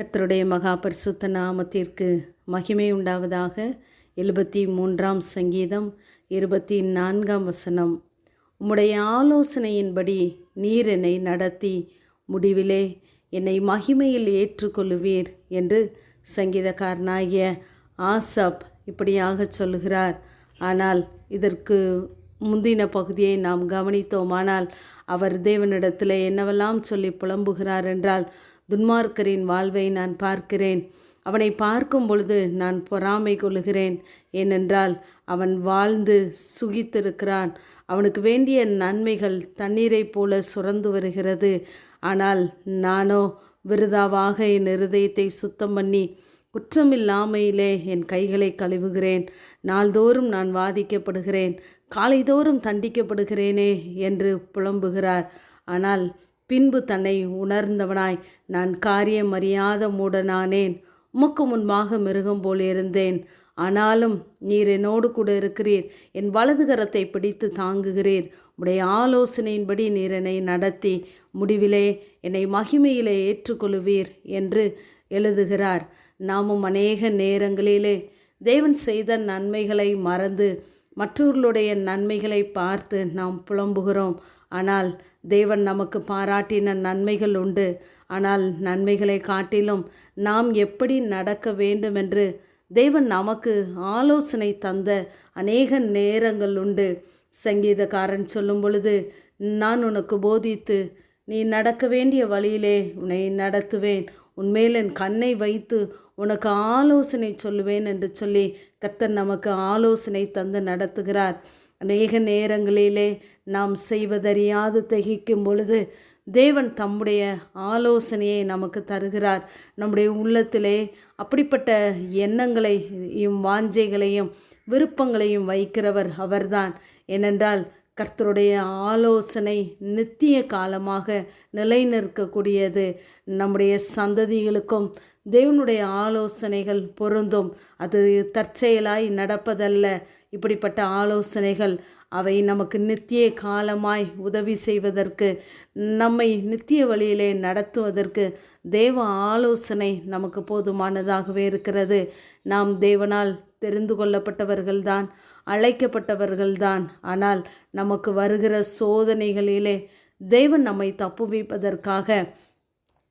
கர்த்தருடைய மகா பரிசுத்த நாமத்திற்கு மகிமை உண்டாவதாக. எழுபத்தி மூன்றாம் சங்கீதம் இருபத்தி நான்காம் வசனம். உம்முடைய ஆலோசனையின்படி நீர் என்னை நடத்தி முடிவிலே என்னை மகிமையில் ஏற்றுக்கொள்ளுவீர் என்று சங்கீதக்காரனாகிய ஆசப் இப்படியாக சொல்லுகிறார். ஆனால் இதற்கு முந்தின பகுதியை நாம் கவனித்தோமானால் அவர் தேவனிடத்தில் என்னவெல்லாம் சொல்லி புலம்புகிறார் என்றால் துன்மார்க்கரின் வாழ்வை நான் பார்க்கிறேன். அவனை பார்க்கும் பொழுது நான் பொறாமை கொள்கிறேன். ஏனென்றால் அவன் வாழ்ந்து சுகித்திருக்கிறான். அவனுக்கு வேண்டிய நன்மைகள் தண்ணீரைப் போல சுரந்து வருகிறது. ஆனால் நானோ விருதாவாக என் இருதயத்தை சுத்தம் பண்ணி குற்றமில்லாமையிலே என் கைகளை கழுவுகிறேன். நாள்தோறும் நான் வாதிக்கப்படுகிறேன். காலைதோறும் தண்டிக்கப்படுகிறேனே என்று புலம்புகிறார். ஆனால் பின்பு தன்னை உணர்ந்தவனாய் நான் காரியம் அறியாத மூடனானேன். உமக்கு முன்பாக மிருகம் போல் இருந்தேன். ஆனாலும் நீர் என்னோடு கூட இருக்கிறீர். என் வலது கரத்தை பிடித்து தாங்குகிறீர். உடைய ஆலோசனையின்படி நீர் என்னை நடத்தி முடிவிலே என்னை மகிமையிலே ஏற்றுக்கொள்வீர் என்று எழுதுகிறார். நாமும் அநேக நேரங்களிலே தேவன் செய்த நன்மைகளை மறந்து மற்றவர்களுடைய நன்மைகளை பார்த்து நாம் புலம்புகிறோம். ஆனால் தேவன் நமக்கு பாராட்டின நன்மைகள் உண்டு. ஆனால் நன்மைகளை காட்டிலும் நாம் எப்படி நடக்க வேண்டும் என்று தேவன் நமக்கு ஆலோசனை தந்த அநேக நேரங்கள் உண்டு. சங்கீதக்காரன் சொல்லும் பொழுது நான் உனக்கு போதித்து நீ நடக்க வேண்டிய வழியிலே உன்னை நடத்துவேன். உன்மேல் என் கண்ணை வைத்து உனக்கு ஆலோசனை சொல்லுவேன் என்று சொல்லி கத்தர் நமக்கு ஆலோசனை தந்து நடத்துகிறார். அநேக நேரங்களிலே நாம் செய்வதறியாது திகைக்கும் பொழுது தேவன் தம்முடைய ஆலோசனையை நமக்கு தருகிறார். நம்முடைய உள்ளத்திலே அப்படிப்பட்ட எண்ணங்களையும் வாஞ்சைகளையும் விருப்பங்களையும் வைக்கிறவர் அவர்தான். ஏனென்றால் கர்த்தருடைய ஆலோசனை நித்திய காலமாக நிலைநிற்கக்கூடியது. நம்முடைய சந்ததிகளுக்கும் தேவனுடைய ஆலோசனைகள் பொருந்தும். அது தற்செயலாய் நடப்பதல்ல. இப்படிப்பட்ட ஆலோசனைகள் அவை நமக்கு நித்திய காலமாய் உதவி செய்வதற்கு நம்மை நித்திய வழியிலே நடத்துவதற்கு தேவ ஆலோசனை நமக்கு போதுமானதாகவே இருக்கிறது. நாம் தேவனால் தெரிந்து கொள்ளப்பட்டவர்கள்தான் அழைக்கப்பட்டவர்கள்தான். ஆனால் நமக்கு வருகிற சோதனைகளிலே தேவன் நம்மை தப்புவிப்பதற்காக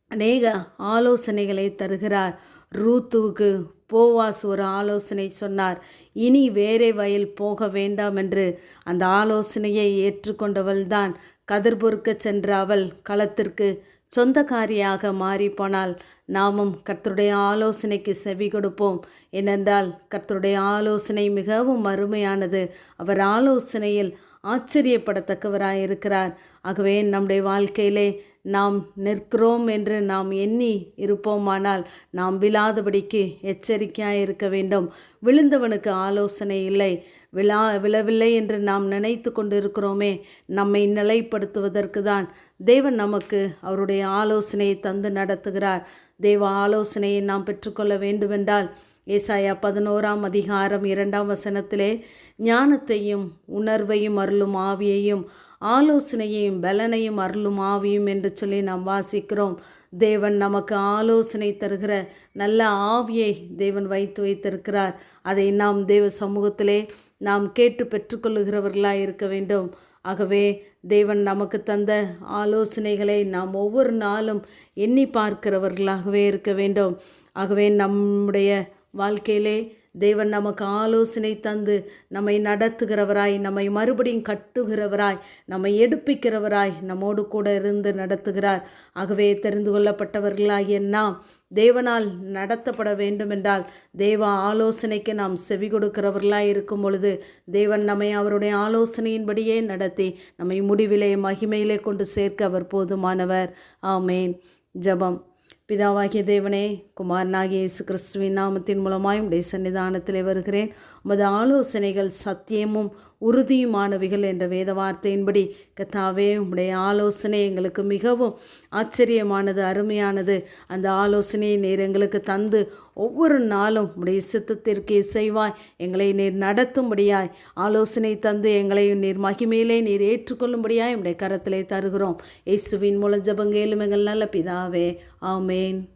அநேக ஆலோசனைகளை தருகிறார். ரூத்துவுக்கு போவாஸ் ஒரு ஆலோசனை சொன்னார் இனி வேறே வயல் போக வேண்டாம் என்று. அந்த ஆலோசனையை ஏற்றுக்கொண்டவள்தான் தான் பொறுக்க சென்ற அவள் களத்திற்கு சொந்தக்காரியாக மாறிப்போனால் நாமும் கர்த்தருடைய ஆலோசனைக்கு செவி கொடுப்போம். ஏனென்றால் கர்த்தருடைய ஆலோசனை மிகவும் அருமையானது. அவர் ஆலோசனையில் ஆச்சரியப்படத்தக்கவராக இருக்கிறார் ஆகவே நம்முடைய வாழ்க்கையிலே நாம் நிற்கிறோம் என்று நாம் எண்ணி இருப்போமானால் நாம் விழாதபடிக்கு எச்சரிக்கையாக இருக்க வேண்டும். விழுந்தவனுக்கு ஆலோசனை இல்லை. விழா விழவில்லை என்று நாம் நினைத்து கொண்டு இருக்கிறோமே நம்மை நிலைப்படுத்துவதற்கு தான் தேவன் நமக்கு அவருடைய ஆலோசனையை தந்து நடத்துகிறார். தேவ ஆலோசனையை நாம் பெற்றுக்கொள்ள வேண்டுமென்றால் ஏசாயா பதினோராம் அதிகாரம் இரண்டாம் வசனத்திலே ஞானத்தையும் உணர்வையும் அருளும் ஆவியையும் ஆலோசனையையும் பலனையும் அருளும் ஆவியும் என்று சொல்லி நாம் வாசிக்கிறோம். தேவன் நமக்கு ஆலோசனை தருகிற நல்ல ஆவியை தேவன் வைத்து வைத்திருக்கிறார். அதை நாம் தேவ சமூகத்திலே நாம் கேட்டு பெற்றுக்கொள்ளுகிறவர்களாக இருக்க வேண்டும். ஆகவே தேவன் நமக்கு தந்த ஆலோசனைகளை நாம் ஒவ்வொரு நாளும் எண்ணி பார்க்கிறவர்களாகவே இருக்க வேண்டும். ஆகவே நம்முடைய வாழ்க்கையிலே தேவன் நமக்கு ஆலோசனை தந்து நம்மை நடத்துகிறவராய் நம்மை மறுபடியும் கட்டுகிறவராய் நம்மை எடுப்பிக்கிறவராய் நம்மோடு கூட இருந்து நடத்துகிறார். ஆகவே தெரிந்து கொள்ளப்பட்டவர்களாகிய நாம் தேவனால் நடத்தப்பட வேண்டுமென்றால் தேவ ஆலோசனைக்கு நாம் செவி கொடுக்கிறவர்களாய் இருக்கும் பொழுது தேவன் நம்மை அவருடைய ஆலோசனையின்படியே நடத்தி நம்மை முடிவிலே மகிமையிலே கொண்டு சேர்க்க அவர் போதுமானவர். ஆமேன். ஜபம். பிதாவாகிய தேவனே குமாரனாகிய இயேசு கிறிஸ்துவின் நாமத்தின் மூலமாய் உடைய சன்னிதானத்தில் வருகிறேன். உமது ஆலோசனைகள் சத்தியமும் உறுதியுமானவைகள் என்ற வேத வார்த்தையின்படி கத்தாவே உடைய ஆலோசனை எங்களுக்கு மிகவும் ஆச்சரியமானது அருமையானது. அந்த ஆலோசனையை நீர் எங்களுக்கு தந்து ஒவ்வொரு நாளும் உடைய சித்தத்திற்கு இசைவாய் எங்களை நீர் நடத்தும்படியாய் ஆலோசனை தந்து எங்களை நீர் மகிமையிலே நீர் ஏற்றுக்கொள்ளும்படியாய் உடைய கரத்திலே தருகிறோம். இயேசுவின் மூலம் ஜபங்கேலும் எங்கள் நல்ல பிதாவே. ஆமேன்.